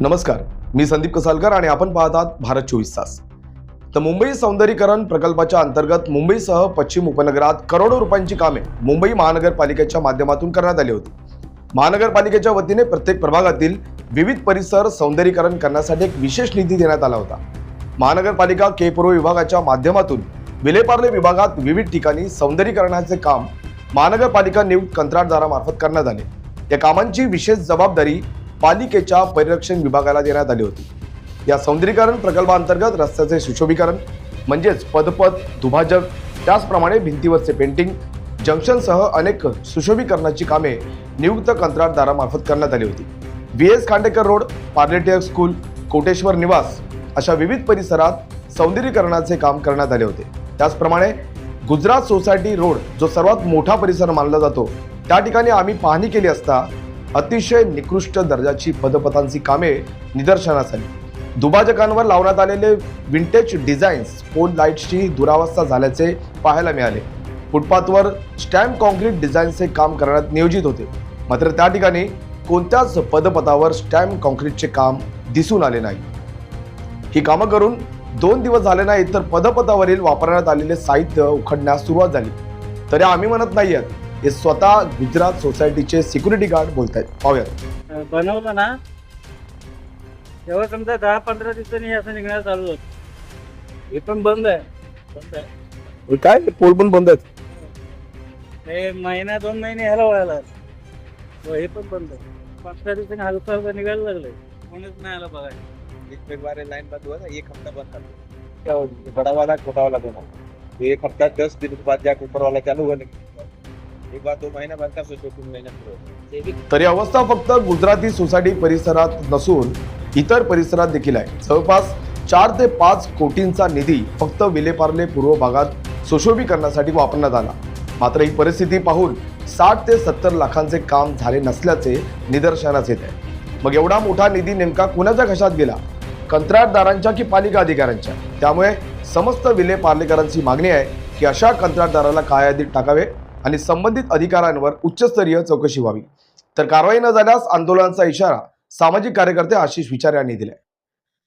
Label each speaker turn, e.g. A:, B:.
A: नमस्कार. मी संदीप कसालकर आणि आपण पाहत आहात भारत चोवीस तास. तर मुंबई सौंदर्यीकरण प्रकल्पाच्या अंतर्गत मुंबईसह पश्चिम उपनगरात करोडो रुपयांची कामे मुंबई महानगरपालिकेच्या माध्यमातून करण्यात आली होती. महानगरपालिकेच्या वतीने प्रत्येक प्रभागातील विविध परिसर सौंदर्यीकरण करण्यासाठी एक विशेष निधी देण्यात आला होता. महानगरपालिका के पूर्व विभागाच्या माध्यमातून विलेपार्ले विभागात विविध ठिकाणी सौंदर्यीकरणाचे काम महानगरपालिका नियुक्त कंत्राटदारामार्फत करण्यात आले. या कामांची विशेष जबाबदारी पालिकेच्या परिरक्षण विभागाला देण्यात आली होती. या सौंदर्यीकरण प्रकल्पांतर्गत रस्त्याचे सुशोभीकरण म्हणजेच पदपथ दुभाजक त्याचप्रमाणे भिंतीवरचे पेंटिंग जंक्शनसह अनेक सुशोभीकरणाची कामे नियुक्त कंत्राटदारामार्फत करण्यात आली होती. व्ही एस खांडेकर रोड पार्लेटियर स्कूल कोटेश्वर निवास अशा विविध परिसरात सौंदर्यीकरणाचे काम करण्यात आले होते. त्याचप्रमाणे गुजरात सोसायटी रोड जो सर्वात मोठा परिसर मानला जातो त्या ठिकाणी आम्ही पाहणी केली असता अतिशय निकृष्ट दर्जाची पदपथांची कामे निदर्शनास आली. दुभाजकांवर लावण्यात आलेले विंटेज डिझाईन्स पोल लाईट्सची दुरावस्था झाल्याचे पाहायला मिळाले. फुटपाथवर स्टॅम्प कॉन्क्रीट डिझाईनचे काम करण्यात नियोजित होते. मात्र त्या ठिकाणी कोणत्याच पदपथावर स्टॅम्प कॉन्क्रीटचे काम दिसून आले नाही. ही कामं करून दोन दिवस झाले नाहीत तर पदपथावरील वापरण्यात आलेले साहित्य उखडण्यास सुरुवात झाली. तरी आम्ही म्हणत नाही आहेत हे स्वतः गुजरात सोसायटीचे सिक्युरिटी गार्ड बोलत आहेत पाहूयात
B: बनवलं ना तेव्हा समजा दहा पंधरा दिवसांनी असं निघण्यास चालू होत. हे पण बंद आहे. बंद आहे.
A: काय? पोल पण बंद आहेत.
B: हे महिना दोन महिने ह्याला व्हायला हो, हे पण बंद आहे. पंधरा दिवसांनी हलका हलका निघायला लागलंय. कोणीच नाही आलं बघायला.
C: एक बार लाइन बंद हुआ एक हफ्ता बंद था क्या हो बड़ा वाला छोटा वाला दोनों तो एक हफ्ता दस दिन के बाद जाके ऊपर वाला चालू हुआ एक बार दो महीना बनता फिर दो तीन महीना फिर होता। ये भी
A: तरी अवस्था फक्त गुजराती सोसायटी परिसरात नसून इतर परिसरात देखील आहे. जवळपास चार ते पाच कोटींचा निधी फक्त विलेपार्ले पूर्व भागात सुशोभीकरणासाठी वापरण्यात आला. मात्र ही परिस्थिती पाहून साठ ते सत्तर लाखांचे काम झाले नसल्याचे निदर्शनास येत आहे. मग एवढा मोठा निधी नेमका कुणाच्या घशात गेला? कंत्राटदारांच्या की पालिका अधिकाऱ्यांच्या? त्यामुळे समस्त विले पार्लेकरांची मागणी आहे की अशा कंत्राटदाराला कायादीत टाकावे? आणि संबंधित अधिकाऱ्यांवर उच्चस्तरीय चौकशी व्हावी. तर कारवाई न झाल्यास आंदोलनाचा इशारा सामाजिक कार्यकर्ते आशिष विचार यांनी दिलाय.